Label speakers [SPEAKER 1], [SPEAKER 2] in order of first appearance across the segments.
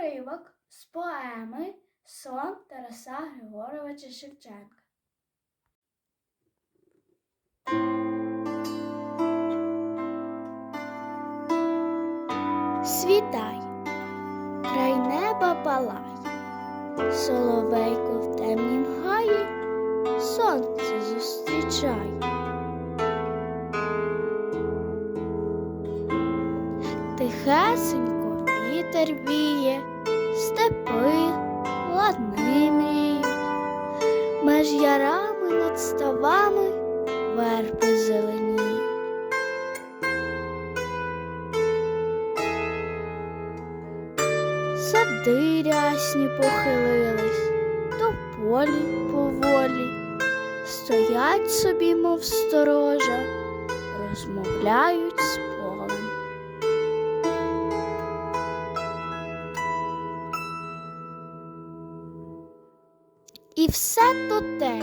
[SPEAKER 1] Уривок з поеми Сон Тараса Григоровича Шевченка. Світай, край неба палай, соловейко в темнім гаї, сонце зустрічай. Тихесенько вітер віє, степи ладни мріють, меж ярами над ставами верби зеленіють. Сади рясні похилились, то полі поволі, стоять собі, мов сторожа, розмовляють з полем. І все то те,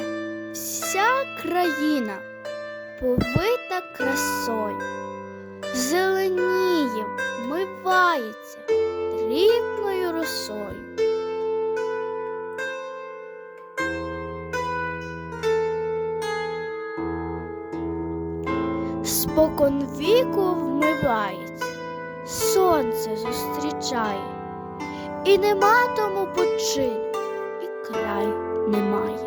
[SPEAKER 1] вся країна повита красою, зеленіє, вмивається дрібною росою. Спокон віку вмивається, сонце зустрічає, і нема тому почину, і край немає.